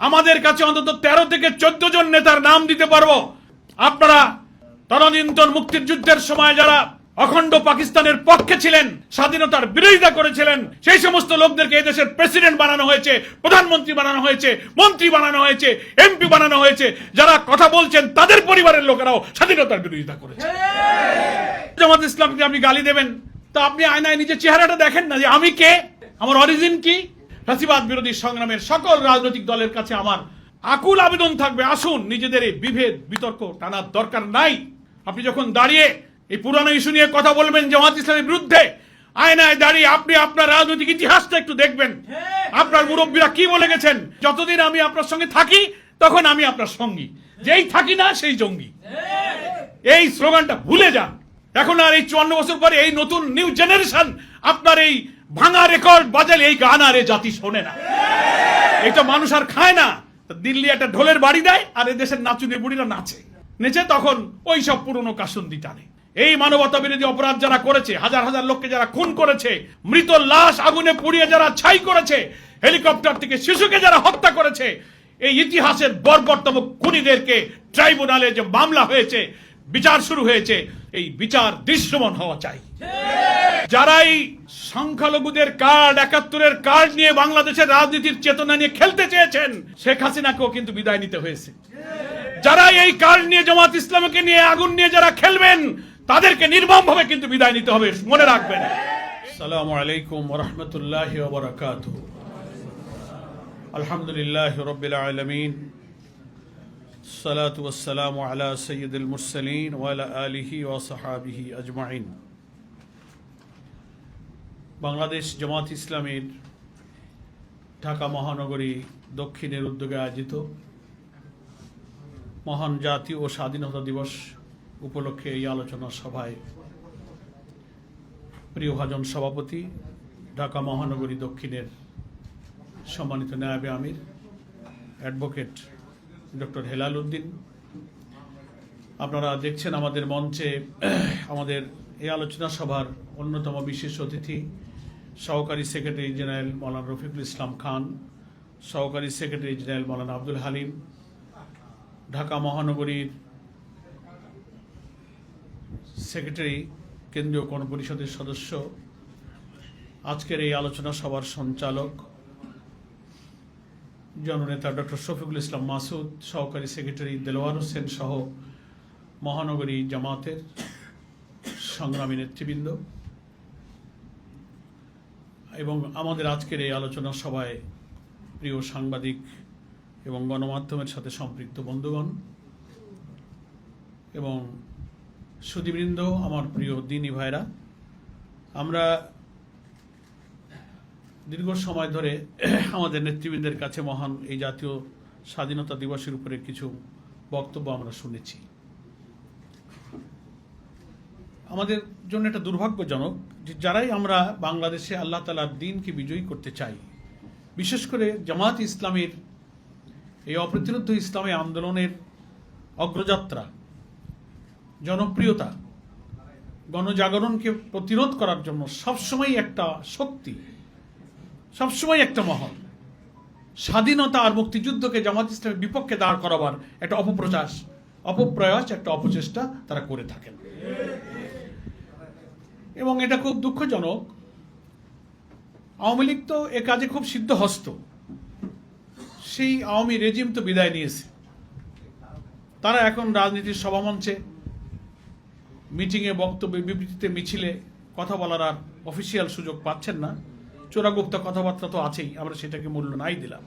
আমাদের কাছে অন্তত তেরো থেকে চোদ্দ জন নেতার নাম দিতে পারব। আপনারা তদানীন্তন মুক্তির যুদ্ধের সময় যারা অখণ্ড পাকিস্তানের পক্ষে ছিলেন, স্বাধীনতার বিরোধিতা করেছিলেন, সেই সমস্ত লোকদেরকে এদেশের প্রেসিডেন্ট বানানো হয়েছে, প্রধানমন্ত্রী বানানো হয়েছে, মন্ত্রী বানানো হয়েছে, এমপি বানানো হয়েছে, যারা কথা বলছেন তাদের পরিবারের লোকেরাও স্বাধীনতার বিরোধিতা করেছে। জামাত ইসলামকে আপনি গালি দেবেন, তা আপনি আয়নায় নিজের চেহারাটা দেখেন না যে আমি কে? আমার অরিজিন কি? ফাঁসিবাদ বিরোধী সংগ্রামের সকল রাজনৈতিক দলের কাছে আমার আকুল আবেদন থাকবে। আসুন, নিজেদের এই বিভেদ, বিতর্ক টানার দরকার নাই। আপনি যখন দাঁড়িয়ে এই পুরানো ইস্যু নিয়ে কথা বলবেন জামাত ইসলামের বিরুদ্ধে, আয়নায় দাঁড়িয়ে আপনি আপনার রাজনৈতিক ইতিহাসটা একটু দেখবেন। আপনার মুরব্বীরা কি বলে গেছেন? যতদিন আমি আপনার সঙ্গে থাকি, তখন আমি আপনার সঙ্গী। যেই থাকি না, সেই জঙ্গি। এই স্লোগানটা ভুলে যান। এখন আর এই চুয়ান্ন বছর পরে এই নতুন নিউ জেনারেশন আপনার এই ভাঙা রেকর্ড বাজালে এই গান আর এ জাতি শোনে না। এটা মানুষ আর খায় না। দিল্লি একটা ঢোলের বাড়ি দেয় আর এই দেশের নাচুনি বুড়িরা নাচে। নেচে তখন ওই সব পুরনো কাসুন্দি টানে। এই মানবতা বিরোধী অপরাধ যারা করেছে, হাজার হাজার লোককে যারা খুন করেছে, মৃত লাশ আগুনে পুড়িয়ে যারা ছাই করেছে, হেলিকপ্টার থেকে শিশুকে যারা হত্যা করেছে, এই ইতিহাসের বর্বরতম খুনিদেরকে ট্রাইব্যুনালে যে মামলা হয়েছে বিচার শুরু হয়েছে, এই বিচার দৃশ্যমান হওয়া চাই। যারা এই সংখ্যালঘুদের কার্ড, একাত্তরের কার্ড নিয়ে বাংলাদেশের রাজনীতির চেতনা নিয়ে খেলতে চেয়েছেন, শেখ হাসিনাকেও কিন্তু বিদায় নিতে হয়েছে। যারা এই কার্ড নিয়ে জামাত ইসলামকে নিয়ে আগুন নিয়ে যারা খেলবেন, তাদেরকে নির্মম ভাবে কিন্তু বিদায় নিতে হবে, মনে রাখবেন। সালামু আলাইকুম রহমতুল্লাহ আলহামদুলিল্লাহ রবিল الصلاة والسلام على سيد المرسلين وعلى آله وصحابه أجمعين বাংলাদেশ জামাত ইসলামের ঢাকা মহানগরী দক্ষিণের উদ্যোগে আয়োজিত মহান জাতীয় ও স্বাধীনতা দিবস উপলক্ষে এই আলোচনা সভায় প্রিয়ভাজন সভাপতি ঢাকা মহানগরী দক্ষিণের সম্মানিত নায়াবে আমির অ্যাডভোকেট ডক্টর হেলাল উদ্দিন। আপনারা দেখছেন আমাদের মঞ্চে, আমাদের এই আলোচনা সভার অন্যতম বিশেষ অতিথি, সহকারী সেক্রেটারি জেনারেল মৌলানা রফিকুল ইসলাম খান, সহকারী সেক্রেটারি জেনারেল মৌলানা আব্দুল হালিম, ঢাকা মহানগরীর সেক্রেটারি, কেন্দ্রীয় গণপরিষদের সদস্য, আজকের এই আলোচনা সভার সঞ্চালক জননেতা ডক্টর শফিকুল ইসলাম মাসুদ, সহকারী সেক্রেটারি দেলোয়ার হোসেন সহ মহানগরী জামাতের সংগ্রামী নেতৃবৃন্দ। এবং আমাদের আজকের এই আলোচনা সভায় প্রিয় সাংবাদিক এবং গণমাধ্যমের সাথে সম্পৃক্ত বন্ধুগণ এবং সুদীবৃন্দ, আমার প্রিয় দিনী ভাইরা, আমরা দীর্ঘ সময় ধরে আমাদের নেতৃবৃন্দের কাছে মহান এই জাতীয় স্বাধীনতা দিবসের উপরে কিছু বক্তব্য আমরা শুনেছি। আমাদের জন্য এটা দুর্ভাগ্যজনক যে যারাই আমরা বাংলাদেশে আল্লাহ তালার দিনকে বিজয়ী করতে চাই, বিশেষ করে জামাত ইসলামের এই অপ্রতিরোধ ইসলামী আন্দোলনের অগ্রযাত্রা, জনপ্রিয়তা, গণজাগরণকে প্রতিরোধ করার জন্য সবসময় একটা শক্তি সবসময় একটা মহল। স্বাধীনতা আর মুক্তিযুদ্ধকে জামাত ইসলামের বিপক্ষে দাঁড় করাবার একটা অপপ্রচাস অপপ্রয়াস, একটা অপচেষ্টা তারা করে থাকেন। এবং এটা খুব দুঃখজনক, আওয়ামী লীগ তো এ কাজে খুব সিদ্ধহস্ত। সেই আওয়ামী রেজিম তো বিদায় নিয়েছে। তারা এখন রাজনীতির সভামঞ্চে মিটিংয়ে বক্তব্যে বিবৃতিতে মিছিলে কথা বলার আর অফিসিয়াল সুযোগ পাচ্ছেন না। চোরাগুপ্তা কথাবার্তা তো আছেই, আমরা সেটাকে মূল্য নাই দিলাম।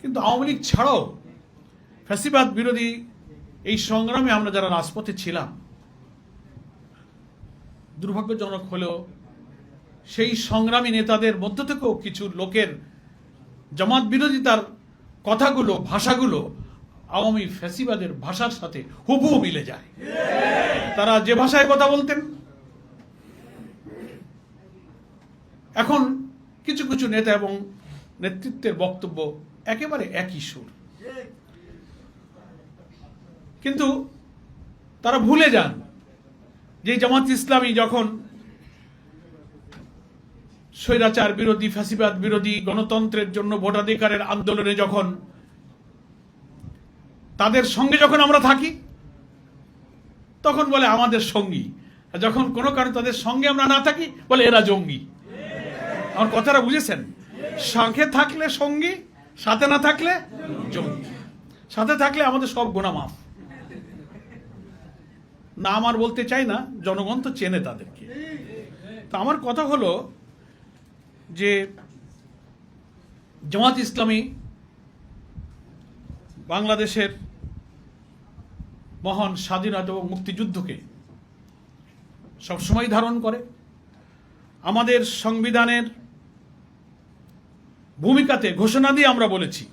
কিন্তু আওয়ামী লীগ ছাড়াও ফ্যাসিবাদ বিরোধী এই সংগ্রামে আমরা যারা রাজপথে ছিলাম, দুর্ভাগ্যজনক হলেও সেই সংগ্রামী নেতাদের মধ্য থেকেও কিছু লোকের জামাত বিরোধিতার কথাগুলো, ভাষাগুলো আওয়ামী ফ্যাসিবাদের ভাষার সাথে হুবহু মিলে যায়। তারা যে ভাষায় কথা বলতেন এখন কিছু কিছু নেতা এবং নেতৃত্বের বক্তব্য একেবারে একই সুর। কিন্তু তারা ভুলে যান যে জামাত ইসলামী যখন স্বৈরাচার বিরোধী, ফ্যাসিবাদ বিরোধী, গণতন্ত্রের জন্য ভোটাধিকারের আন্দোলনে যখন তাদের সঙ্গে যখন আমরা থাকি, তখন বলে আমাদের সঙ্গী। যখন কোনো কারণে তাদের সঙ্গে আমরা না থাকি, বলে এরা জঙ্গি। আমার কথাটা বুঝেছেন? সঙ্গে থাকলে সঙ্গী, সাথে না থাকলে জঙ্গি সাথে থাকলে আমাদের সব গোনা মাফ। না আমার বলতে চাই না, জনগণ তো চেনে তাদেরকে। তা আমার কথা হলো যে, জামাত ইসলামী বাংলাদেশের মহান স্বাধীনতা এবং মুক্তিযুদ্ধকে সবসময় ধারণ করে। আমাদের সংবিধানের ভূমিকাতে ঘোষণা দিয়ে আমরা বলেছি,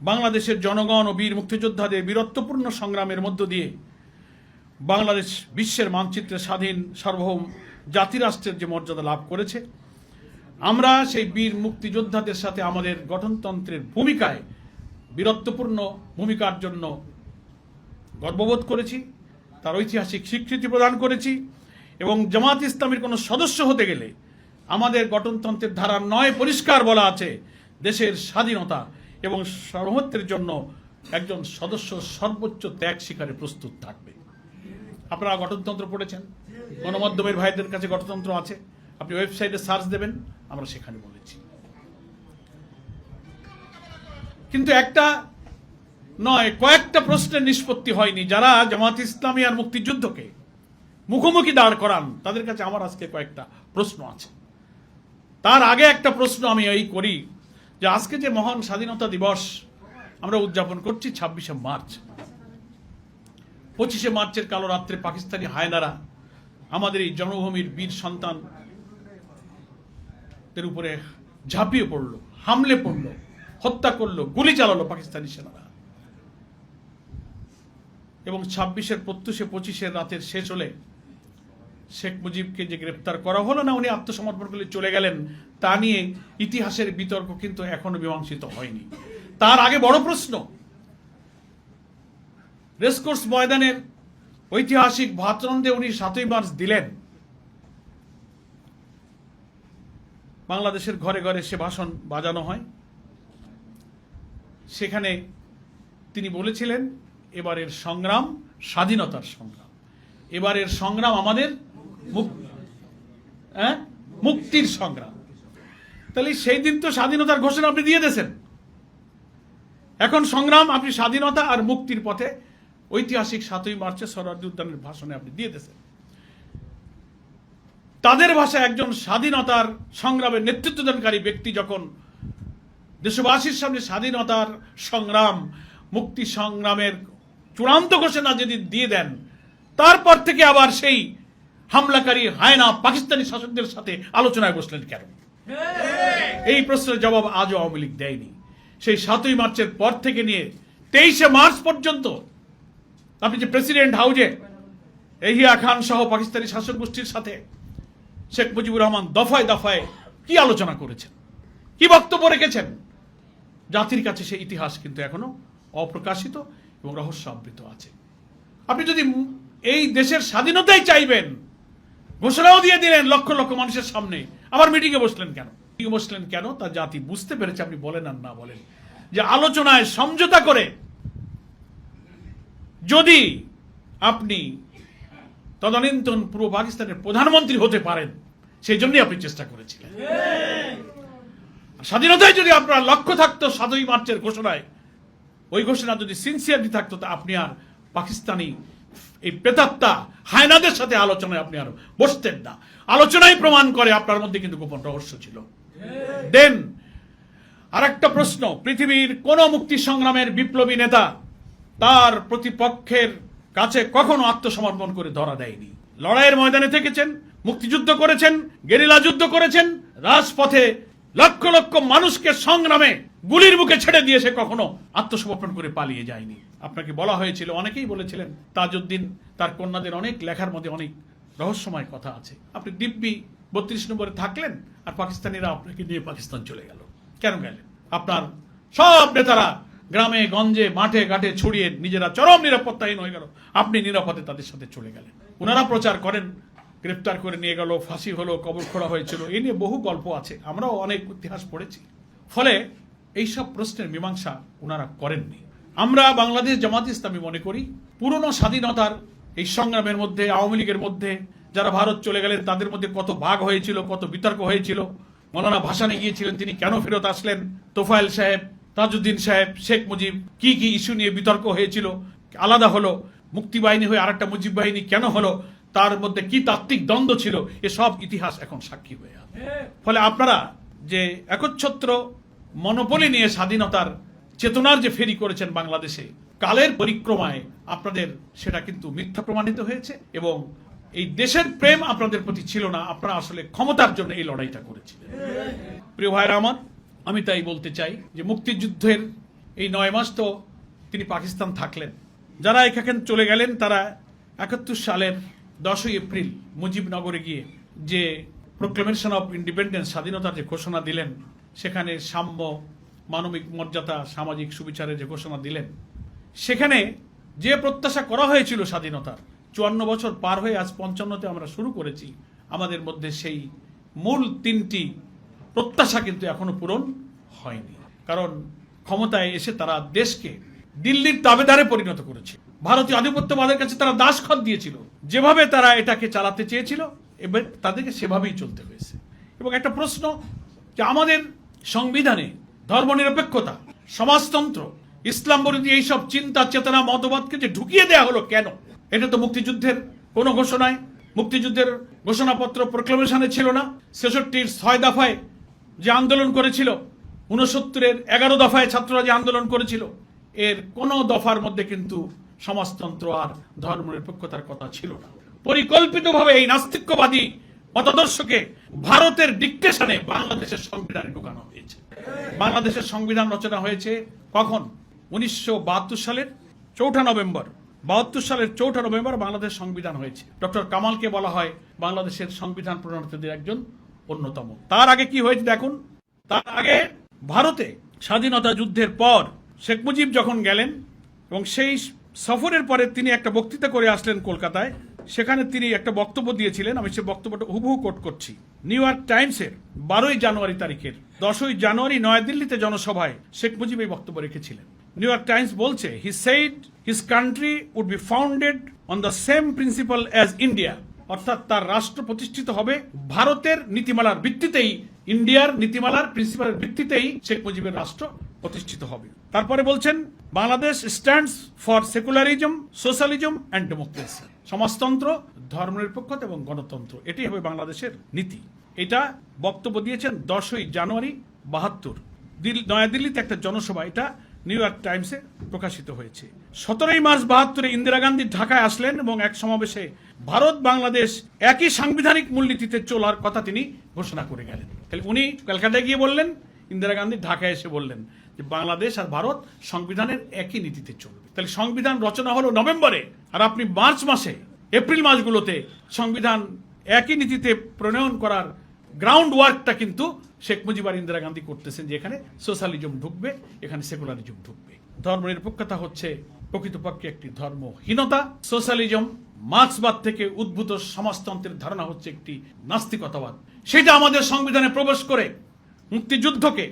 বাংলাদেশের জনগণ ও বীর মুক্তিযোদ্ধাদের বীরত্বপূর্ণ সংগ্রামের মধ্য দিয়ে বাংলাদেশ বিশ্বের মানচিত্রে স্বাধীন সার্বভৌম জাতিরাষ্ট্রের যে মর্যাদা লাভ করেছে, আমরা সেই বীর মুক্তিযোদ্ধাদের সাথে আমাদের গঠনতন্ত্রের ভূমিকায় বীরত্বপূর্ণ ভূমিকার জন্য গর্ববোধ করেছি, তার ঐতিহাসিক স্বীকৃতি প্রদান করেছি এবং জামাত ইসলামের কোনো সদস্য হতে গেলে আমাদের গঠনতন্ত্রের ধারা নয় পরিষ্কার বলা আছে। দেশের স্বাধীনতা এবং সার্বভৌমত্বের জন্য একজন সদস্য সর্বোচ্চ ত্যাগ স্বীকারে প্রস্তুত থাকবে। আপনারা গঠনতন্ত্র পড়েছেন? গণমাধ্যমের ভাইদের কাছে গণতন্ত্র আছে। আপনি ওয়েবসাইটে সার্চ দেবেন, আমরা সেখানে বলেছি। কিন্তু একটা নয়, কয়েকটা প্রশ্নের নিষ্পত্তি হয়নি। যারা জামাত ইসলামী আর মুক্তিযুদ্ধকে মুখোমুখি দাঁড় করান, তাদের কাছে আমার আজকে কয়েকটা প্রশ্ন আছে। তার আগে একটা প্রশ্ন আমি এই করি, যে আজকে যে মহান স্বাধীনতা দিবস আমরা উদযাপন করছি ছাব্বিশে মার্চ। পঁচিশে মার্চের কালো রাত্রে পাকিস্তানি হায়নারা আমাদের এই জন্মভূমির বীর সন্তান উপরে ঝাঁপিয়ে পড়ল, হামলে পড়ল, হত্যা করল, গুলি চালালো পাকিস্তানি সেনারা। এবং ছাব্বিশের প্রত্যুষে পঁচিশের রাতের শেষ হলে শেখ মুজিবকে যে গ্রেপ্তার করা হলো না, উনি আত্মসমর্পণ করে চলে গেলেন, তা নিয়ে ইতিহাসের বিতর্ক কিন্তু এখনও মীমাংসিত হয়নি। তার আগে বড় প্রশ্ন, রেসকোর্স ময়দানের ঐতিহাসিক ভাতরন্দে উনি সাতই মার্চ দিলেন। বাংলাদেশের ঘরে ঘরে সে ভাষণ বাজানো হয়। সেখানে তিনি বলেছিলেন, এবারের সংগ্রাম স্বাধীনতার সংগ্রাম। এবারের সংগ্রাম আমাদের হ্যাঁ? মুক্তির সংগ্রাম। তাহলে সেই দিন তো স্বাধীনতার ঘোষণা আপনি দিয়ে দিয়েছেন। এখন সংগ্রাম আপনি স্বাধীনতা আর মুক্তির পথে ঐতিহাসিক সাতই মার্চে সরার্দি উদ্যানের ভাষণে আপনি দিয়ে দিয়েছেন। তাদের ভাষায় একজন স্বাধীনতার সংগ্রামের নেতৃত্বদানকারী ব্যক্তি যখন দেশবাসীর সামনে স্বাধীনতার সংগ্রাম, মুক্তি সংগ্রামের চূড়ান্ত ঘোষণা যদি দিয়ে দেন, তারপর থেকে আবার সেই হামলাকারী হায়না পাকিস্তানি শাসকদের সাথে আলোচনায় বসলেন কেন? এই প্রশ্নের জবাব আজও আওয়ামী লীগ দেয়নি। সেই সাতই মার্চের পর থেকে নিয়ে তেইশে মার্চ পর্যন্ত আপনি যে প্রেসিডেন্ট হাউজে, এহিয়া খান সহ পাকিস্তানি শাসক গোষ্ঠীর সাথে শেখ মুজিবুর রহমান দফায় দফায় কি আলোচনা করেছেন? কি বক্তব্য রেখেছেন? জাতির কাছে সেই ইতিহাস কিন্তু এখনও অপ্রকাশিত এবং রহস্য আবৃত আছে। আপনি যদি এই দেশের স্বাধীনতাই চাইবেন ঘোষণাও দিয়ে দিলেন লক্ষ লক্ষ মানুষের সামনে। আবার মিটিংয়ে বসলেন কেন? বসলেন কেন? তা জাতি বুঝতে পেরেছে, আপনি বলেন আর না বলেন। যে আলোচনায় সমঝোতা করে যদি আপনি তদানীন্তন পূর্ব পাকিস্তানের প্রধানমন্ত্রী হতে পারেন, সেই জন্যই আপনি চেষ্টা করেছিলেন। স্বাধীনতায় যদি আপনার লক্ষ্য থাকতো সাতই মার্চের ঘোষণায়, ওই ঘোষণা যদি সিনসিয়ারলি থাকতো, তা আপনি আর পাকিস্তানি এই প্রেতাত্মা হায়নাদের সাথে আলোচনায় আপনি আর বসতেন না। আলোচনায় প্রমাণ করে আপনার মধ্যে কিন্তু গোপন রহস্য ছিল। দেন আর একটা প্রশ্ন, পৃথিবীর কোন মুক্তি সংগ্রামের বিপ্লবী নেতা তার প্রতিপক্ষের কাছে কখনো আত্মসমর্পণ করে ধরা দেয়নি? লড়াইয়ের ময়দানে থেকেছেন, মুক্তিযুদ্ধ করেছেন, গেরিলা যুদ্ধ করেছেন, রাজপথে লক্ষ লক্ষ মানুষকে সংগ্রামে গুলির মুখে ছেড়ে দিয়ে সে কখনো আত্মসমর্পণ করে পালিয়ে যায়নি। আপনাকে বলা হয়েছিল, অনেকেই বলেছিলেন, তাজউদ্দিন তার কন্যাদের অনেক লেখার মধ্যে অনেক রহস্যময় কথা আছে। আপনি দিব্যি বত্রিশ নম্বরে থাকলেন আর পাকিস্তানিরা আপনাকে নিয়ে পাকিস্তান চলে গেল। কেন গেলেন? আপনার সব নেতারা গ্রামে, গঞ্জে, মাঠে, ঘাটে ছড়িয়ে নিজেরা চরম নিরাপত্তাহীন হয়ে গেল। আপনি নিরাপদে তাদের সাথে চলে গেলেন। ওনারা প্রচার করেন, গ্রেপ্তার করে নিয়ে গেল, ফাঁসি হলো, কবর খোড়া হয়েছিল। এ নিয়ে বহু গল্প আছে। আমরাও অনেক ইতিহাস পড়েছি। ফলে এইসব প্রশ্নের মীমাংসা ওনারা করেননি। আমরা বাংলাদেশ জামাত ইসলামী মনে করি পুরনো স্বাধীনতার এই সংগ্রামের মধ্যে আওয়ামী লীগের মধ্যে যারা ভারত চলে গেলেন তাদের মধ্যে কত ভাগ হয়েছিল কত বিতর্ক হয়েছিল। মৌলানা ভাসানে গিয়েছিলেন তিনি কেন ফেরত আসলেন? তোফায়েল সাহেব তাজউদ্দিন সাহেব শেখ মুজিব কি কি ইস্যু নিয়ে বিতর্ক হয়েছিল? আলাদা হলো মুক্তি বাহিনী হয়ে আরেকটা মুজিব বাহিনী কেন হলো? তার মধ্যে কি তাত্ত্বিক দ্বন্দ্ব ছিল? এসব ইতিহাস এখন সাক্ষী হয়ে আছে। ফলে আপনারা যে একচ্ছত্র মনোপলি নিয়ে স্বাধীনতার চেতনার যে ফেরি করেছেন বাংলাদেশে, কালের পরিক্রমায় আপনাদের সেটা কিন্তু মিথ্যা প্রমাণিত হয়েছে এবং এই দেশের প্রেম আপনাদের প্রতি ছিল না, আপনারা আসলে ক্ষমতার জন্য এই লড়াইটা করেছিলেন। প্রিয় ভাইরা আমার, আমি তাই বলতে চাই যে মুক্তিযুদ্ধের এই নয় মাস তো তিনি পাকিস্তান থাকলেন। যারা এখানে চলে গেলেন, তারা একাত্তর সালের দশই এপ্রিল মুজিবনগরে গিয়ে যে প্রোক্লেমেশন অফ ইন্ডিপেন্ডেন্স স্বাধীনতার যে ঘোষণা দিলেন সেখানে সাম্য, মানবিক মর্যাদা, সামাজিক সুবিচারে যে ঘোষণা দিলেন, সেখানে যে প্রত্যাশা করা হয়েছিল স্বাধীনতার, চুয়ান্ন বছর পার হয়ে আজ পঞ্চান্নতে আমরা শুরু করেছি, আমাদের মধ্যে সেই মূল তিনটি প্রত্যাশা কিন্তু এখনও পূরণ হয়নি। কারণ ক্ষমতায় এসে তারা দেশকে দিল্লির তাবেদারে পরিণত করেছে। ভারতীয় আধিপত্যবাদের কাছে তারা দাসখত দিয়েছিল। যেভাবে তারা এটাকে চালাতে চেয়েছিল, এবার তাদেরকে সেভাবেই চলতে হয়েছে। এবং একটা প্রশ্ন যে আমাদের সংবিধানে ধর্মনিরপেক্ষতা, সমাজতন্ত্র, ইসলাম বিরোধী এইসব চিন্তা, চেতনা, মতবাদকে যে ঢুকিয়ে দেয়া হলো কেন? এটা তো মুক্তিযুদ্ধের কোনো ঘোষণায়, মুক্তিযুদ্ধের ঘোষণাপত্র প্রক্লেমেশনে ছিল না। ছেষট্টির ছয় দফায় যে আন্দোলন করেছিল উনসত্তরের এগারো দফায় ছাত্ররা যে আন্দোলন করেছিল, এর কোনো দফার মধ্যে কিন্তু সমাজতন্ত্র আর ধর্মনিরপেক্ষতার কথা ছিল না। পরিকল্পিতভাবে এই নাস্তিক্যবাদী মতাদর্শকে ভারতের ডিকটেশনে বাংলাদেশের সংবিধানে ঢুকানো হয়েছে। বাংলাদেশের সংবিধান রচনা হয়েছে কখন? উনিশশো বাহাত্তর সালের চৌঠা নভেম্বর। বাহাত্তর সালের চৌঠা নভেম্বর বাংলাদেশ সংবিধান হয়েছে। ডক্টর কামালকে বলা হয় বাংলাদেশের সংবিধান প্রণেতাদের একজন অন্যতম। তার আগে কি হয়েছে দেখুন? তার আগে ভারতে স্বাধীনতা যুদ্ধের পর শেখ মুজিব যখন গেলেন এবং সেই সফরের পরে তিনি একটা বক্তৃতা করে আসলেন কলকাতায় সেখানে তিনি একটা বক্তব্য দিয়েছিলেন, আমি সে বক্তব্যটা হুবহু কোট করছি। নিউ ইয়র্ক টাইমসের বারোই জানুয়ারি তারিখের দশই জানুয়ারি নয়াদিল্লিতে জনসভায় শেখ মুজিব এই বক্তব্য রেখেছিলেন। নিউ ইয়র্ক টাইমস বলছে he said his country would be founded on the same principle as India অর্থাৎ তার রাষ্ট্র প্রতিষ্ঠিত হবে ভারতের নীতিমালার ভিত্তিতেই ইন্ডিয়ার নীতিমালার প্রিন্সিপালের ভিত্তিতেই শেখ মুজিবের রাষ্ট্র প্রতিষ্ঠিত হবে। তারপরে বলছেন Bangladesh stands for secularism socialism and democracy সমাজতন্ত্র, ধর্মনিরপেক্ষতা এবং গণতন্ত্র। এটি হবে বাংলাদেশের নীতি। এটা বক্তব্য দিয়েছেন দশই জানুয়ারি বাহাত্তর। দিল- নয়াদিল্লিতে একটা জনসভা, এটা নিউ ইয়র্ক টাইমসে প্রকাশিত হয়েছে। সতেরোই মার্চ বাহাত্তরে ইন্দিরা গান্ধী ঢাকায় আসলেন এবং এক সমাবেশে ভারত, বাংলাদেশ একই সাংবিধানিক মূলনীতিতে চলার কথা তিনি ঘোষণা করে গেলেন। তাহলে উনি কলকাতায় গিয়ে বললেন, ইন্দিরা গান্ধী ঢাকায় এসে বললেন। যে বাংলাদেশ আর ভারত সংবিধানের একই নীতিতে চলবে। তাহলে সংবিধান রচনা হলো নভেম্বরে, আর আপনি মার্চ মাসে, এপ্রিল মাসগুলোতে সংবিধান একই নীতিতে প্রণয়ন করার গ্রাউন্ড ওয়ার্কটা কিন্তু শেখ মুজিব আর ইন্দিরা গান্ধী করতেছেন যে এখানে সোশ্যালিজম ঢুকবে, এখানে সেকুলারিজম ঢুকবে। ধর্মনিরপেক্ষতা হচ্ছে প্রকৃতপক্ষে একটি ধর্মহীনতা। সোশ্যালিজম মার্ক্সবাদ থেকে উদ্ভূত সমাজতন্ত্রের ধারণা হচ্ছে একটি নাস্তিকতাবাদ। সেটা আমাদের সংবিধানে প্রবেশ করে মুক্তিযুদ্ধকে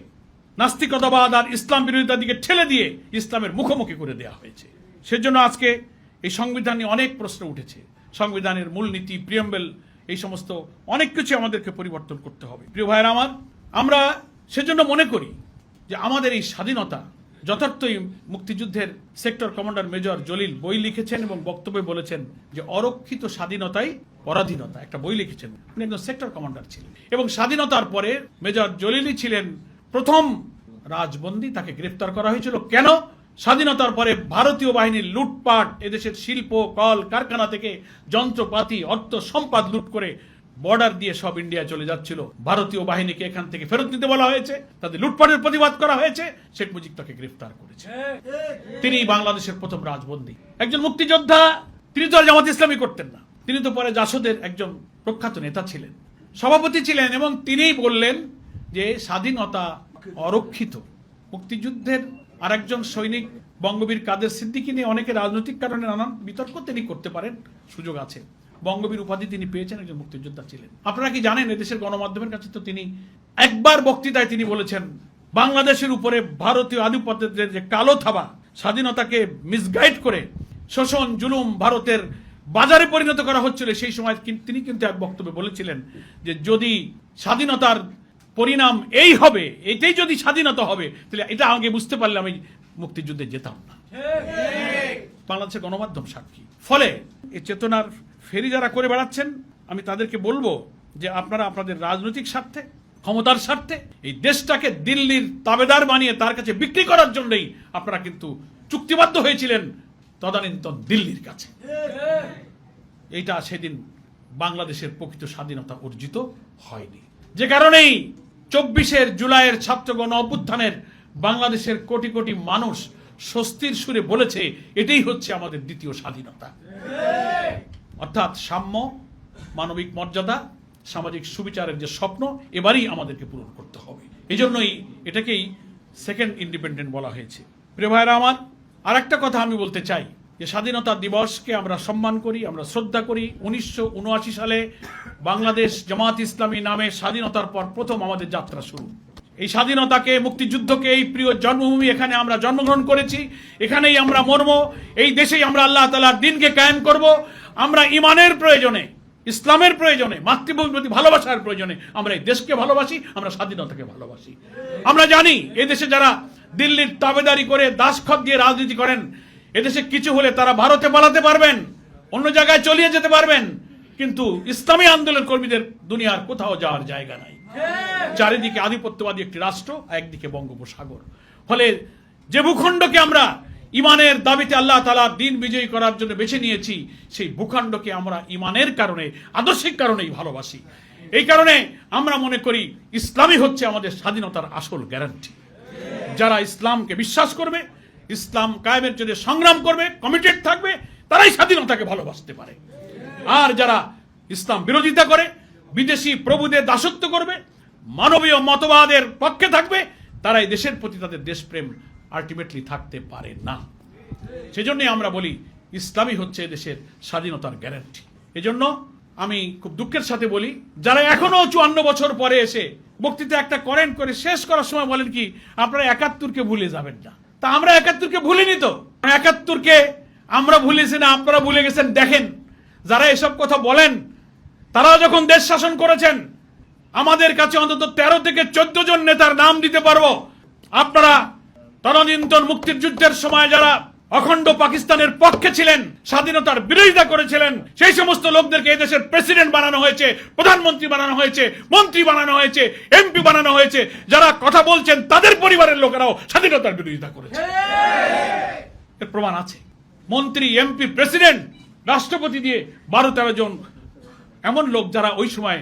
নাস্তিকতাবাদ আর ইসলাম বিরোধিতার দিকে ঠেলে দিয়ে ইসলামের মুখোমুখি করে দেওয়া হয়েছে। সেজন্য আজকে এই সংবিধান অনেক প্রশ্ন উঠেছে। সংবিধানের মূলনীতি, প্রিয়ম্বেল, এই সমস্ত অনেক কিছু আমাদেরকে পরিবর্তন করতে হবে। প্রিয় ভাইয়ের আমার, আমরা সেজন্য মনে করি যে আমাদের এই স্বাধীনতা যথার্থই মুক্তিযুদ্ধের সেক্টর কমান্ডার মেজর জলিল বই লিখেছেন এবং বক্তব্যে বলেছেন যে অরক্ষিত স্বাধীনতাই পরাধীনতা। একটা বই লিখেছেন। উনি একজন সেক্টর কমান্ডার ছিলেন। এবং স্বাধীনতার পরে মেজর জলিলই ছিলেন প্রথম রাজবন্দী তাকে গ্রেফতার করা হয়েছিল। কেন? স্বাধীনতার পরে ভারতীয় বাহিনীর লুটপাট, এদেশের শিল্প, কল, কারখানা থেকে যন্ত্রপাতি, অর্থ সম্পদ লুট করে বর্ডার দিয়ে সব ইন্ডিয়া চলে যাচ্ছিল। ভারতীয় বাহিনীকে এখান থেকে ফেরত নিতে বলা হয়েছে। তাদের লুটপাটের প্রতিবাদ করা হয়েছে। শেখ মুজিব তাকে গ্রেফতার করেছে। তিনি বাংলাদেশের প্রথম রাজবন্দী। একজন মুক্তিযোদ্ধা, তিনি তো জামাত ইসলামী করতেন না। তিনি তো পরে জাসদের একজন প্রখ্যাত নেতা ছিলেন। সভাপতি ছিলেন এবং তিনিই বললেন যে স্বাধীনতা অরক্ষিত, মুক্তিযুদ্ধের আরেকজন সৈনিক বঙ্গবীর কাদের সিদ্দিকী নিয়ে অনেকে রাজনৈতিক কারণে নানান বিতর্ক তিনি করতে পারেন, সুযোগ আছে। বঙ্গবীর উপাধি তিনি পেয়েছেন, একজন মুক্তিযোদ্ধা ছিলেন। আপনারা কি জানেন, এদেশের গণমাধ্যমের কাছে তো তিনি একবার বক্তৃতায় তিনি বলেছেন, বাংলাদেশের উপরে ভারতীয় আধিপত্যের যে কালো থাবা, স্বাধীনতাকে মিসগাইড করে শোষণ, জুলুম ভারতের বাজারে পরিণত করা হচ্ছিল, সেই সময় তিনি কিন্তু এক বক্তব্যে বলেছিলেন যে যদি স্বাধীনতার পরিণাম এই হবে, এটাই যদি স্বাধীনতা হবে, তাহলে এটা আগে বুঝতে পারলে আমি মুক্তিযুদ্ধে যেতাম না। বাংলাদেশের গণমাধ্যম সাক্ষী। ফলে এই চেতনার ফেরি যারা করে বেড়াচ্ছেন, আমি তাদেরকে বলব যে আপনারা আপনাদের রাজনৈতিক স্বার্থে, ক্ষমতার স্বার্থে, এই দেশটাকে দিল্লির তাবেদার বানিয়ে তার কাছে বিক্রি করার জন্যই আপনারা কিন্তু চুক্তিবদ্ধ হয়েছিলেন তদানীন্তন দিল্লির কাছে। এইটা সেদিন বাংলাদেশের প্রকৃত স্বাধীনতা অর্জিত হয়নি। যে কারণেই চব্বিশের জুলাইয়ের ছাত্রগণ অভ্যুত্থানের বাংলাদেশের কোটি কোটি মানুষ স্বস্তির সুরে বলেছে, এটাই হচ্ছে আমাদের দ্বিতীয় স্বাধীনতা। অর্থাৎ সাম্য, মানবিক মর্যাদা, সামাজিক সুবিচারের যে স্বপ্ন, এবারই আমাদেরকে পূরণ করতে হবে। এই জন্যই এটাকেই সেকেন্ড ইন্ডিপেন্ডেন্ট বলা হয়েছে। প্রিয় ভাইরা আমার আর একটা কথা আমি বলতে চাই। যে স্বাধীনতা দিবসকে আমরা সম্মান করি, আমরা শ্রদ্ধা করি। উনিশশো উনআশি সালে বাংলাদেশ জামাত ইসলামী নামে স্বাধীনতার পর প্রথম আমাদের যাত্রা শুরু। এই স্বাধীনতাকে মুক্তিযুদ্ধকে এই প্রিয় জন্মভূমি এখানে আমরা জন্মগ্রহণ করেছি। এখানেই আমরা মরব। এই দেশেই আমরা আল্লাহ তালার দিনকে কায়েম করব। আমরা ইমানের প্রয়োজনে, ইসলামের প্রয়োজনে, মাতৃভূমির প্রতি ভালোবাসার প্রয়োজনে আমরা এই দেশকে ভালোবাসি, আমরা স্বাধীনতাকে ভালোবাসি। আমরা জানি এই দেশে যারা দিল্লির তাবেদারি করে দাসখত দিয়ে রাজনীতি করেন এদেশে কিছু হলে তারা ভারতে পালাতে পারবেন, অন্য জায়গায় চলিয়ে যেতে পারবেন। কিন্তু ইসলামী আন্দোলন কর্মীদের দুনিয়ার কোথাও যাওয়ার জায়গা নাই। চারিদিকে আধিপত্যবাদী একটি রাষ্ট্র, একদিকে বঙ্গোপসাগর। ফলে যে ভূখণ্ডকে আমরা ইমানের দাবিতে আল্লাহ তালা দিন বিজয়ী করার জন্য বেছে নিয়েছি, সেই ভূখণ্ডকে আমরা ইমানের কারণে, আদর্শিক কারণেই ভালোবাসি। এই কারণে আমরা মনে করি, ইসলামই হচ্ছে আমাদের স্বাধীনতার আসল গ্যারান্টি যারা ইসলামকে বিশ্বাস করবে ইসলাম কায়েমের জন্য সংগ্রাম করবে কমিটেড থাকবে, তারাই স্বাধীনতাকে ভালোবাসতে পারে। আর যারা ইসলাম বিরোধিতা করে, বিদেশি প্রভুদের দাসত্ব করবে, মানবীয় মতবাদের পক্ষে থাকবে তারা এই দেশের প্রতি তাদের দেশপ্রেম আলটিমেটলি থাকতে পারে না। সেজন্যই আমরা বলি, ইসলামই হচ্ছে দেশের স্বাধীনতার গ্যারান্টি এজন্য আমি খুব দুঃখের সাথে বলি, যারা এখনও চুয়ান্ন বছর পরে এসে বক্তৃতা একটা করেন করে শেষ করার সময় বলেন কি, আপনারা একাত্তরকে ভুলে যাবেন না। তা আমরা একাত্তরকে ভুলিনি তো। একাত্তরকে আমরা ভুলেছি না, আপনারা ভুলে গেছেন। দেখেন, যারা এসব কথা বলেন তারা যখন দেশ শাসন করেছেন, আমাদের কাছে অন্তত তেরো থেকে চোদ্দ জন নেতার নাম দিতে পারব। আপনারা তদানীন্তন মুক্তির যুদ্ধের সময় যারা অখণ্ড পাকিস্তানের পক্ষে ছিলেন, স্বাধীনতার বিরোধিতা করেছিলেন, সেই সমস্ত লোকদেরকে এদেশের প্রেসিডেন্ট বানানো হয়েছে, প্রধানমন্ত্রী বানানো হয়েছে, মন্ত্রী বানানো হয়েছে, এমপি বানানো হয়েছে, যারা কথা বলছেন তাদের পরিবারের লোকেরাও স্বাধীনতার বিরোধিতা করেছে। এর প্রমাণ আছে। মন্ত্রী, এমপি, প্রেসিডেন্ট, রাষ্ট্রপতি দিয়ে বারো তেরো জন এমন লোক যারা ওই সময়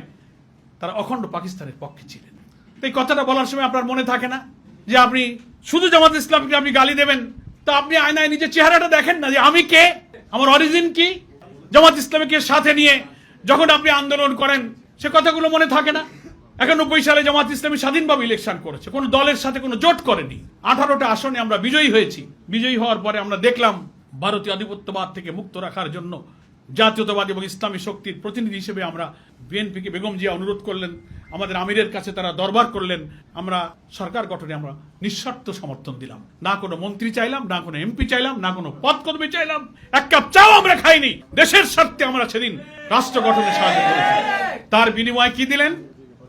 তারা অখণ্ড পাকিস্তানের পক্ষে ছিলেন। এই কথাটা বলার সময় আপনার মনে থাকে না যে আপনি শুধু জামাত ইসলামকে আপনি গালি দেবেন? তো আপনি আয়নায় নিজের চেহারাটা দেখেন না যে আমি কে? আমার অরিজিন কি? জামাত ইসলামীকে সাথে নিয়ে যখন আপনি আন্দোলন করেন, সে কথাগুলো মনে থাকে না। একানব্বই সালে জামাত ইসলামী স্বাধীনভাবে ইলেকশন করেছে। কোনো দলের সাথে কোনো জোট করেনি। আঠারোটা আসনে আমরা বিজয়ী হয়েছি। বিজয়ী হওয়ার পরে আমরা দেখলাম ভারতীয় আধিপত্যবাদ থেকে মুক্ত রাখার জন্য জাতীয়তাবাদ এবং ইসলামী শক্তির প্রতিনিধি হিসেবে আমরা বিএনপিকে বেগম জিয়া অনুরোধ করলেন। আমাদের আমিরের কাছে তারা দরবার করলেন, আমরা সরকার গঠনে আমরা নিঃস্বার্থ সমর্থন দিলাম। না কোনো মন্ত্রী চাইলাম, না কোনো এমপি চাইলাম, না কোনো পদ কর্মী চাইলাম। এক কাপ চাও আমরা খাইনি। দেশের স্বার্থে আমরা সেদিন রাষ্ট্র গঠনে সাহায্য করেছি। তার বিনিময়ে কি দিলেন?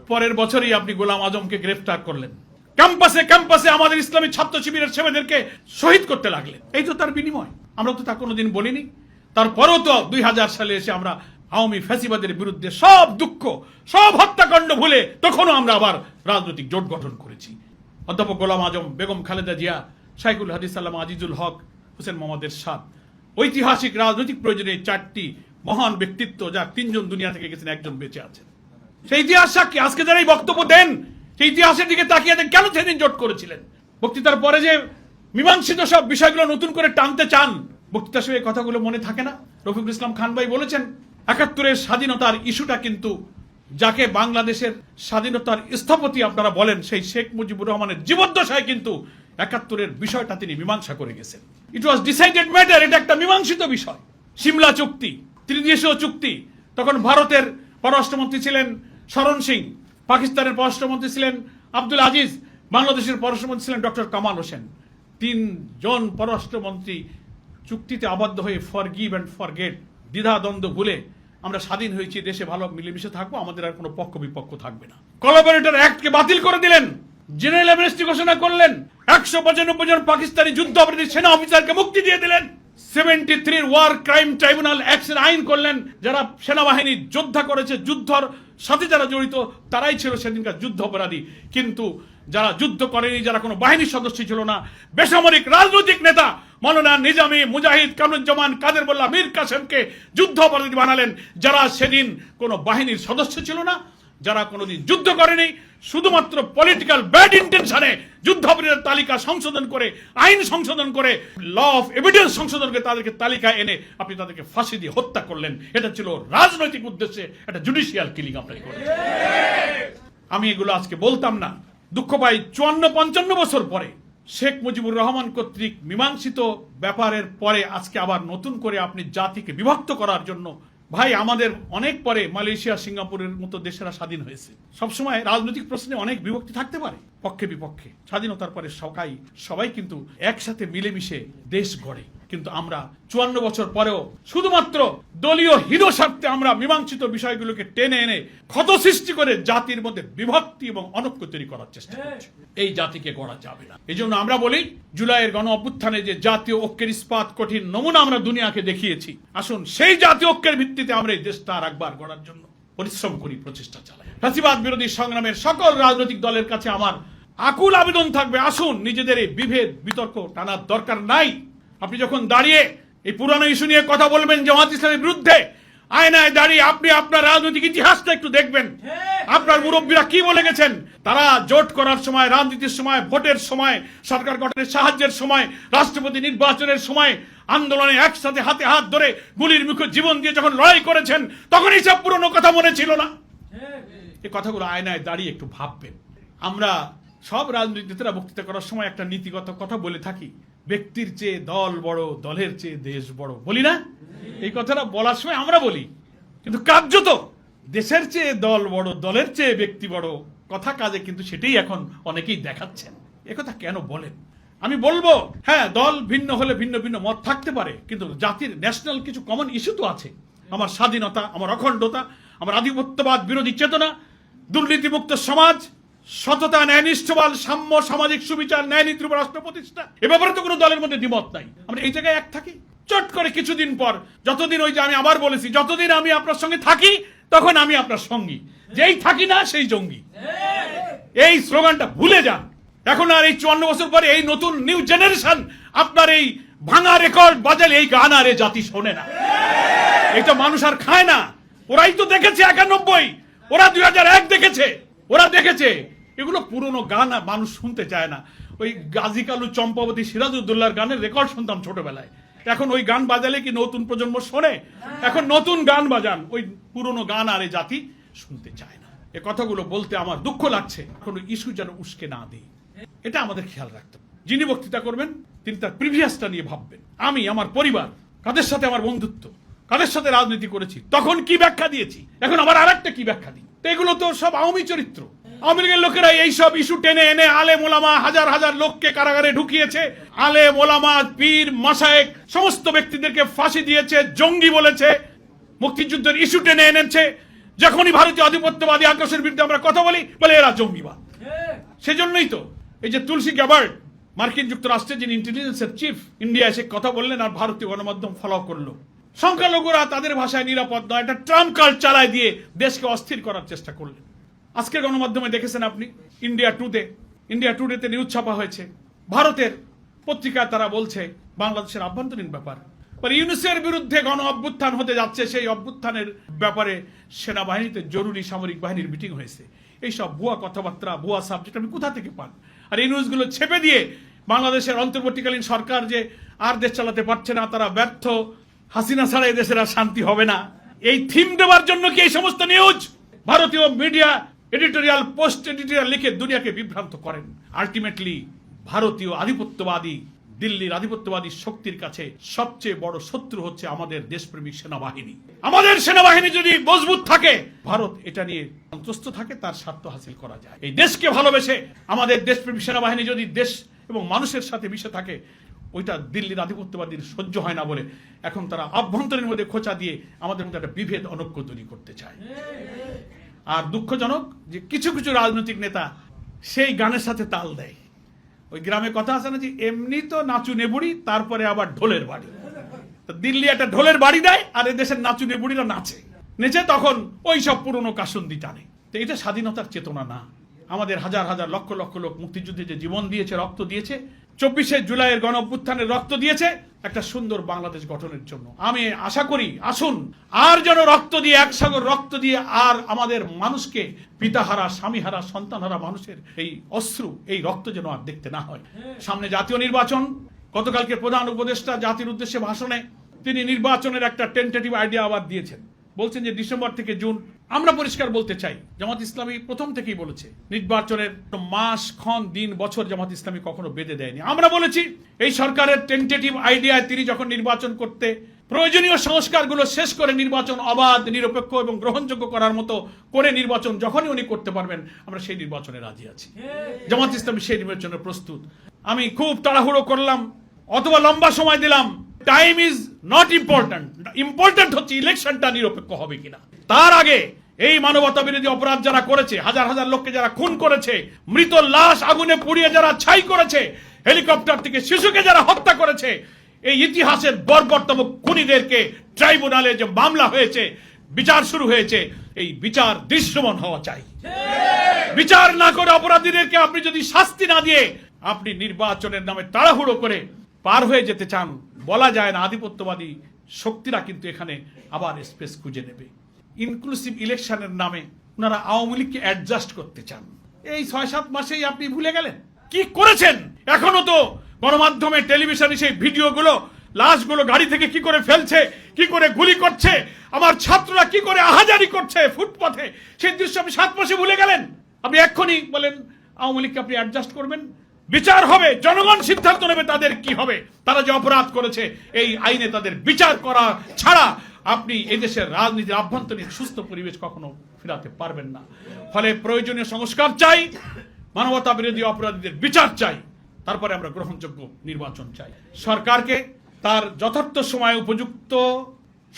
পরের বছরই আপনি গোলাম আজমকে গ্রেফতার করলেন। ক্যাম্পাসে ক্যাম্পাসে আমাদের ইসলামী ছাত্র শিবিরের ছেলেদেরকে শহীদ করতে লাগলেন। এই তো তার বিনিময়। আমরা তো তা কোনোদিন বলিনি। তারপরেও তো দুই হাজার সালে এসে আমরা আওয়ামী ফ্যাসিবাদের বিরুদ্ধে সব দুঃখ, সব হত্যাকাণ্ড ভুলে তখনও আমরা আবার রাজনৈতিক জোট গঠন করেছি। অধ্যাপক গোলাম আজম বেগম খালেদা জিয়া শাইকুল হাদিস সাল্লাম আজিজুল হক, হোসেন মোহাম্মদের সাদ ঐতিহাসিক রাজনৈতিক প্রয়োজনে চারটি মহান ব্যক্তিত্ব যা তিনজন দুনিয়া থেকে গেছেন, একজন বেঁচে আছেন। সেই ইতিহাস সাক্ষী, আজকে যারা এই বক্তব্য দেন, সেই ইতিহাসের দিকে তাকিয়ে দেন কেন সেদিন জোট করেছিলেন? বক্তৃতার পরে যে মীমাংসিত সব বিষয়গুলো নতুন করে টানতে চান, বক্তৃতার সময় এই কথাগুলো মনে থাকে না? রফিকুল ইসলাম খান ভাই বলেছেন একাত্তরের স্বাধীনতার ইস্যুটা কিন্তু যাকে বাংলাদেশের স্বাধীনতার স্থপতি আপনারা বলেন, সেই শেখ মুজিবুর রহমানের জীবদ্দশায় কিন্তু একাত্তরের বিষয়টা তিনি মীমাংসা করে গেছেন। ইট ওয়াজ ডিসাইডেড ম্যাটার এটা একটা মীমাংসিত বিষয়। সিমলা চুক্তি, ত্রিদেশীয় চুক্তি, তখন ভারতের পররাষ্ট্রমন্ত্রী ছিলেন শরণ সিং, পাকিস্তানের পররাষ্ট্রমন্ত্রী ছিলেন আব্দুল আজিজ, বাংলাদেশের পররাষ্ট্রমন্ত্রী ছিলেন ডক্টর কামাল হোসেন। তিনজন পররাষ্ট্রমন্ত্রী চুক্তিতে আবদ্ধ হয়ে for give and for get দ্বিধাদ্বন্দ্ব ভুলে আমরা স্বাধীন হয়েছি, দেশে ভালো মিলেমিশে থাকব, আমাদের আর কোনো পক্ষ বিপক্ষ থাকবে না। কোলাবরেটর অ্যাক্টকে বাতিল করে দিলেন জেনারেল অ্যামনেস্টি ঘোষণা করলেন, একশো পঁচানব্বই জন পাকিস্তানি যুদ্ধ অপরাধী সেনা অফিসারকে মুক্তি দিয়ে দিলেন সেভেন্টি থ্রির ওয়ার ক্রাইম ট্রাইব্যুনাল অ্যাক্টের আইন করলেন, যারা সেনাবাহিনী যোদ্ধা করেছে, যুদ্ধর সাথে যারা জড়িত, তারাই ছিল সেদিনকার যুদ্ধ অপরাধী। কিন্তু যারা যুদ্ধ করেনি, যারা কোনো বাহিনীর সদস্য ছিল না, বেসামরিক রাজনৈতিক নেতা মৌলানা নিজামী মুজাহিদ কামরুজ্জামান কাদের মোল্লা মীর কাসেমকে যুদ্ধ অপরাধী বানালেন, যারা সেদিন কোনো বাহিনীর সদস্য ছিল না, যারা কোনোদিন যুদ্ধ করেনি, শুধুমাত্র পলিটিক্যাল ব্যাড ইন্টেনশনে যুদ্ধাপরাধীর তালিকা সংশোধন করে, আইন সংশোধন করে ল অফ এভিডেন্স সংশোধন করে তাদেরকে তালিকা এনে আপনি তাদেরকে ফাঁসি দিয়ে হত্যা করলেন। এটা ছিল রাজনৈতিক উদ্দেশ্যে একটা জুডিশিয়াল কিলিং আপনাকে আমি এগুলো আজকে বলতাম না। দুঃখ পাই চুয়ান্ন পঞ্চান্ন বছর পরে শেখ মুজিবুর রহমান কর্তৃক মীমাংসিত ব্যাপারের পরে আজকে আবার নতুন করে আপনি জাতিকে বিভক্ত করার জন্য, ভাই, আমাদের অনেক পরে মালয়েশিয়া, সিঙ্গাপুরের মতো দেশেরা স্বাধীন হয়েছে। সবসময় রাজনৈতিক প্রশ্নে অনেক বিভক্তি থাকতে পারে পক্ষে বিপক্ষে স্বাধীনতার পরে সবাই সবাই কিন্তু একসাথে মিলেমিশে দেশ গড়ে। কিন্তু আমরা চুয়ান্ন বছর পরেও শুধুমাত্র দলীয় হিত স্বার্থে আমরা মীমাংসিত বিষয়গুলোকে টেনে এনে ক্ষত সৃষ্টি করে জাতির মধ্যে বিভক্তি এবং অনৈক্য তৈরি করার চেষ্টা করছি। এই জাতিকে গড়া যাবে না। এই জন্য আমরা বলি জুলাইয়ের গণ অভ্যুত্থানে যে জাতীয় ঐক্যের ইস্পাত কঠিন নমুনা আমরা দুনিয়াকে দেখিয়েছি আসুন সেই জাতীয় ঐক্যের ভিত্তিতে আমরা এই দেশটা আর একবার গড়ার জন্য পরিশ্রম করি প্রচেষ্টা চালাই। ফাঁসিবাদ বিরোধী সংগ্রামের সকল রাজনৈতিক দলের কাছে আমার আকুল আবেদন থাকবে আসুন নিজেদের এই বিভেদ বিতর্ক টানার দরকার নাই। আপনি যখন দাঁড়িয়ে এই পুরানো ইস্যু নিয়ে কথা বলবেন জামাত ইসলামের বিরুদ্ধে আয়নায় দাঁড়িয়ে আপনি আপনার রাজনৈতিক ইতিহাসটা একটু দেখবেন। আপনার মুরব্বীরা কি বলে গেছেন? তারা জোট করার সময় রাজনীতির সময় ভোটের সময় সরকার গঠনের সাহায্যের সময় রাষ্ট্রপতি নির্বাচনের সময় আন্দোলনে একসাথে হাতে হাত ধরে গুলির মুখে জীবন দিয়ে যখন লড়াই করেছেন তখন এইসব পুরনো কথা মনে ছিল না। এই কথাগুলো আয়নায় দাঁড়িয়ে একটু ভাববেন। আমরা সব রাজনৈতিক নেতারা বক্তৃতা করার সময় একটা নীতিগত কথা বলে থাকি। ব্যক্তির চেয়ে দল বড়, দলের চেয়ে দেশ বড়। বলি না? এই কথাটা বলার সময় আমরা বলি। কিন্তু কার্যত দেশের চেয়ে দল বড়, দলের চেয়ে ব্যক্তি বড় কথা কাজে কিন্তু সেটাই এখন অনেকেই দেখাচ্ছেন। একথা কেন বলেন? আমি বলব হ্যাঁ দল ভিন্ন হলে ভিন্ন ভিন্ন মত থাকতে পারে, কিন্তু জাতির ন্যাশনাল কিছু কমন ইস্যু তো আছে। আমার স্বাধীনতা, আমার অখণ্ডতা, আমার আধিপত্যবাদ বিরোধী চেতনা, দুর্নীতিমুক্ত সমাজ সততা, ন্যায়নিষ্ঠবাল, সাম্য, সামাজিক সুবিচার ন্যায় উপর রাষ্ট্র প্রতিষ্ঠা, এ ব্যাপারে তো কোনো দলের মধ্যে দ্বিমত নাই। আমরা এই জায়গায় এক থাকি। চট করে কিছুদিন পর, যতদিন ওই যে আমি আবার বলেছি, যতদিন আমি আপনার সঙ্গে থাকি, তখন আমি আপনার সঙ্গী। যেই থাকি না, সেই জঙ্গি। এই স্লোগানটা ভুলে যান। এখন আর এই চুয়ান্ন বছর পরে এই নতুন নিউ জেনারেশন আপনার এই ভাঙা রেকর্ড বাজালে এই গান আর জাতি শোনে না। এটা মানুষ আর খায় না। ওরাই তো দেখেছে একানব্বই। ওরা দুই হাজার এক দেখেছে। ওরা দেখেছে। এগুলো পুরনো গান আর মানুষ শুনতে চায় না। ওই গাজী কালু চম্পাবতী সিরাজউদ্দৌলার গানের রেকর্ড শুনতাম ছোটবেলায়। এখন ওই গান বাজালে কি নতুন প্রজন্ম শোনে? এখন নতুন গান বাজান। ওই পুরনো গান আর জাতি শুনতে চায় না। এ কথাগুলো বলতে আমার দুঃখ লাগছে। কোনো ইস্যু যেন উস্কে না দিই। এটা আমাদের খেয়াল রাখতে। যিনি বক্তৃতা করবেন, তিনি তার প্রিভিয়াসটা নিয়ে ভাববেন। আমি, আমার পরিবার, কাদের সাথে আমার বন্ধুত্ব, কাদের সাথে রাজনীতি করেছি, তখন কি ব্যাখ্যা দিয়েছি? এখন আবার আরেকটা কি ব্যাখ্যা দিই? তো এগুলো তো সব আওয়ামী চরিত্র। লীগের লোকেরা এই সব ইস্যু টেনে এনে আলে মোলামা হাজার হাজার লোককে কারাগারে ঢুকিয়েছে। আলে মোলামা পীর মাসায়েক সমস্ত ব্যক্তিদেরকে ফাঁসি দিয়েছে, জঙ্গি বলেছে, মুক্তিযুদ্ধের ইস্যু টেনে এনেছে। যখনই ভারতীয় আধিপত্যবাদী আকাশের বিরুদ্ধে আমরা কথা বলি, বলে এরা জঙ্গিবাদ। সেজন্যই তো এই যে তুলসী গ্যাবার্ড মার্কিন যুক্তরাষ্ট্রের যিনি ইন্টেলিজেন্সের চিফ ইন্ডিয়া এসে কথা বললেন আর ভারতীয় গণমাধ্যম ফলো করল। সংখ্যালঘুরা তাদের ভাষায় নিরাপদ নয় একটা ট্রাম্প কার্ড চালায় দিয়ে দেশকে অস্থির করার চেষ্টা করলেন। আজকের গণমাধ্যমে দেখেছেন আপনি ইন্ডিয়া টুডে ইন্ডিয়া টুডেতে নিউজ ছাপা হয়েছে। ভারতের পত্রিকায় তারা বলছে, বাংলাদেশের আভ্যন্তরীণ ব্যাপার। পরে ইউনুসের বিরুদ্ধে গণ অভ্যুত্থান হতে যাচ্ছে, সেই অভ্যুত্থানের ব্যাপারে সেনাবাহিনীতে জরুরি সামরিক বাহিনীর মিটিং হয়েছে। এইসব ভুয়া কথাবার্তা, ভুয়া সাবজেক্ট আপনি কোথা থেকে পান? আর এই নিউজগুলো ছেপে দিয়ে বাংলাদেশের অন্তর্বর্তীকালীন সরকার যে আর দেশ চালাতে পারছে না, তারা ব্যর্থ। হাসিনা ছাড়া এই দেশের আর শান্তি হবে না। এই থিম দেওয়ার জন্য কি এই সমস্ত নিউজ ভারতীয় মিডিয়া এডিটোরিয়াল পোস্ট এডিটোরিয়াল লিখে দুনিয়াকে বিভ্রান্ত করেন। আলটিমেটলি ভারতীয় আধিপত্যবাদী, দিল্লির আধিপত্যবাদী শক্তির কাছে সবচেয়ে বড় শত্রু হচ্ছে আমাদের দেশপ্রেমিক সেনাবাহিনী। আমাদের সেনাবাহিনী যদি মজবুত থাকে, ভারত এটা নিয়ে সন্তুষ্ট থাকে, তার স্বার্থ হাসিল করা যায়। এই দেশকে ভালোবেসে আমাদের দেশপ্রেমিক সেনাবাহিনী যদি দেশ এবং মানুষের সাথে মিশে থাকে, ওইটা দিল্লির আধিপত্যবাদীর সহ্য হয় না বলে এখন তারা আভ্যন্তরীণ মধ্যে খোঁচা দিয়ে আমাদের মধ্যে একটা বিভেদ, অনৈক্য তৈরি করতে চায়। আর দুঃখজনক যে কিছু কিছু রাজনৈতিক নেতা সেই গানের সাথে তাল দেয়। ওই গ্রামে কথা আছে না যে, এমনি তো নাচু নেবুড়ি, তারপরে আবার ঢোলের বাড়ি। দিল্লি একটা ঢোলের বাড়ি দেয় আর এদেশের নাচু নেবুড়িরা নাচে। নেচে তখন ওই সব পুরনো কাসুন্দি টানে। তো এটা স্বাধীনতার চেতনা না। আমাদের হাজার হাজার লক্ষ লক্ষ লোক মুক্তিযুদ্ধে যে জীবন দিয়েছে, রক্ত দিয়েছে চব্বিশে জুলাইয়ের গণ রক্ত দিয়েছে একটা সুন্দর বাংলাদেশ গঠনের জন্য। আমি আশা করি, আসুন, আর যেন রক্ত দিয়ে একসাগর রক্ত দিয়ে আর আমাদের মানুষকে, পিতাহারা, স্বামীহারা, সন্তানহারা মানুষের এই অশ্রু, এই রক্ত যেন আর দেখতে না হয়। সামনে জাতীয় নির্বাচন, গতকালকে প্রধান উপদেষ্টা জাতির উদ্দেশ্যে ভাষণে তিনি নির্বাচনের একটা টেন্টেটিভ আইডিয়া আবার দিয়েছেন। বলছেন যে ডিসেম্বর থেকে জুন। আমরা পরিষ্কার বলতে চাই, জামাত ইসলামী প্রথম থেকেই বলেছে, নির্বাচনের মাস, ক্ষণ, দিন, বছর জামাত ইসলামী কখনো বেঁধে দেয়নি। আমরা বলেছি, এই সরকারের টেন্টেটিভ আইডিয়ায় তিনি যখন নির্বাচন করতে প্রয়োজনীয় সংস্কারগুলো শেষ করে নির্বাচন অবাধ, নিরপেক্ষ এবং গ্রহণযোগ্য করার মতো করে নির্বাচন যখনই উনি করতে পারবেন, আমরা সেই নির্বাচনে রাজি আছি। জামাত ইসলামী সেই নির্বাচনে প্রস্তুত। আমি খুব তাড়াহুড়ো করলাম, অথবা লম্বা সময় দিলাম time is not important important হচ্ছে ইলেকশনটা নিরপেক্ষ হবে কিনা। তার আগে এই মানবতা বিরোধী অপরাধ যারা করেছে, হাজার হাজার লোককে যারা খুন করেছে, মৃত লাশ আগুনে পুড়িয়ে যারা ছাই করেছে হেলিকপ্টার থেকে শিশুকে যারা হত্যা করেছে, এই ইতিহাসের বর্বরতম খুনিদেরকে ট্রাইব্যুনালে যে মামলা হয়েছে, বিচার শুরু হয়েছে, এই বিচার দৃশ্যমান হওয়া চাই। বিচার না করে অপরাধীদেরকে আপনি যদি শাস্তি না দিয়ে, আপনি নির্বাচনের নামে তাড়াহুড়ো করে পার হয়ে যেতে চান, বলা যায় না আধিপত্যবাদী শক্তিরা কিন্তু এখানে আবার স্পেস খুঁজে নেবে। ইনক্লুসিভ ইলেকশনের নামে ওনারা আওয়ামী লীগকে অ্যাডজাস্ট করতে চান। এই ছয় সাত মাসেই আপনি ভুলে গেলেন? কি করেছেন? এখনও তো গণমাধ্যমে টেলিভিশনে সেই ভিডিওগুলো, লাশগুলো গাড়ি থেকে কি করে ফেলছে, কি করে গুলি করছে, আমার ছাত্ররা কি করে আহাজারি করছে ফুটপথে, সেই দৃশ্য আপনি সাত মাসে ভুলে গেলেন? আপনি এক্ষুনি বলেন, আওয়ামী লীগকে আপনি অ্যাডজাস্ট করবেন বিচার হবে, জনগণ সিদ্ধান্ত নেবে তাদের কি হবে। তারা যে অপরাধ করেছে, এই আইনে তাদের বিচার করা ছাড়া আপনি এদেশের রাজনীতির আভ্যন্তরীণ সুস্থ পরিবেশ কখনো ফেরাতে পারবেন না। ফলে প্রয়োজনীয় সংস্কার চাই, মানবতা বিরোধী অপরাধীদের বিচার চাই, তারপরে আমরা গ্রহণযোগ্য নির্বাচন চাই। সরকারকে তার যথার্থ সময় উপযুক্ত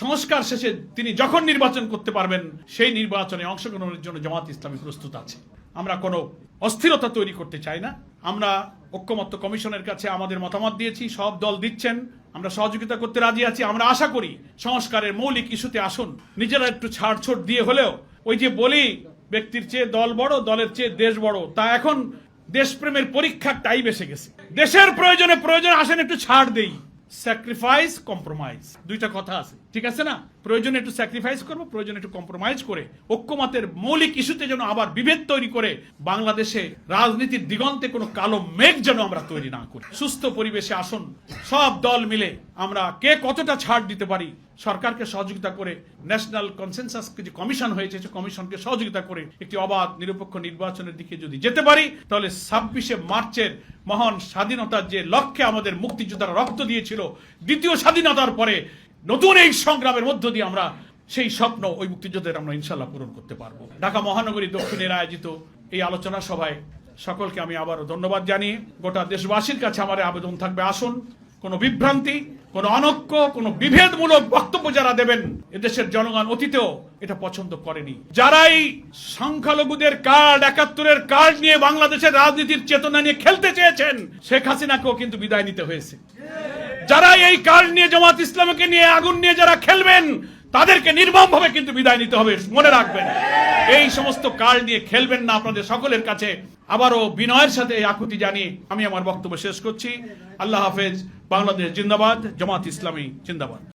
সংস্কার শেষে তিনি যখন নির্বাচন করতে পারবেন, সেই নির্বাচনে অংশগ্রহণের জন্য জামাত ইসলামী প্রস্তুত আছে। আমরা কোনো অস্থিরতা তৈরি করতে চাই না। আমরা ঐক্যমত্য কমিশনের কাছে আমাদের মতামত দিয়েছি, সব দল দিচ্ছেন, আমরা সহযোগিতা করতে রাজি আছি, আমরা আশা করি সংস্কারের মৌলিক ইস্যুতে আসুন। নিজেরা একটু ছাড়ছুট দিয়ে হলেও ওই যে বলি, ব্যক্তির চেয়ে দল বড়, দলের চেয়ে দেশ বড়, তা এখন দেশপ্রেমের পরীক্ষার টাইম এসে গেছে। দেশের প্রয়োজনে প্রয়োজনে আসেন একটু ছাড় দেই। স্যাক্রিফাইস কম্প্রোমাইজ দুইটা কথা আছে। ঠিক আছে না? প্রয়োজনে একটু স্যাক্রিফাইস করব, প্রয়োজনে একটু কম্প্রোমাইজ করে, ঐক্যমতের মৌলিক ইস্যুতে যেন আবার বিভেদ তৈরি করে, বাংলাদেশে রাজনীতির দিগন্তে কোনো কালো মেঘ যেন আমরা তৈরি না করি। সুস্থ পরিবেশে আসুন, সব দল মিলে আমরা কে কতটা ছাড় দিতে পারি, সরকারকে সহযোগিতা করে ন্যাশনাল কনসেনসাস যে কমিশন হয়েছে, সে কমিশনকে সহযোগিতা করে একটি অবাধ, নিরপেক্ষ নির্বাচনের দিকে যদি যেতে পারি, তাহলে ছাব্বিশে মার্চের মহান স্বাধীনতার যে লক্ষ্যে আমাদের মুক্তিযোদ্ধারা রক্ত দিয়েছিল, দ্বিতীয় স্বাধীনতার পরে নতুন এই সংগ্রামের মধ্য দিয়ে আমরা সেই স্বপ্ন, ওই মুক্তিযুদ্ধের আমরা ইনশাল্লাহ পূরণ করতে পারব। ঢাকা মহানগরী দক্ষিণের আয়োজিত এই আলোচনা সভায় সকলকে আমি আবারও ধন্যবাদ জানিয়ে গোটা দেশবাসীর কাছে আমার আবেদন থাকবে। আসুন, কোনো বিভ্রান্তি, কোনো অনক্য, কোনো বিভেদমূলক বক্তব্য যারা দেবেন, এদেশের জনগণ অতীতেও এটা পছন্দ করেনি। যারাই সংখ্যালঘুদের কার্ড, একাত্তরের কার্ড নিয়ে বাংলাদেশের রাজনীতির চেতনা নিয়ে খেলতে চেয়েছেন, শেখ হাসিনাকেও কিন্তু বিদায় নিতে হয়েছে। যারা এই কার্ড নিয়ে জামাত ইসলামকে নিয়ে আগুন নিয়ে যারা খেলবেন, তাদেরকে নির্মম ভাবে কিন্তু বিদায় নিতে হবে, মনে রাখবেন। এই সমস্ত কার্ড নিয়ে খেলবেন না আপনাদের সকলের কাছে। আবারও বিনয়ের সাথে আকুতি জানি আমি আমার বক্তব্য শেষ করছি। আল্লাহ হাফেজ, বাংলাদেশ জিন্দাবাদ, জামাত ইসলামী জিন্দাবাদ।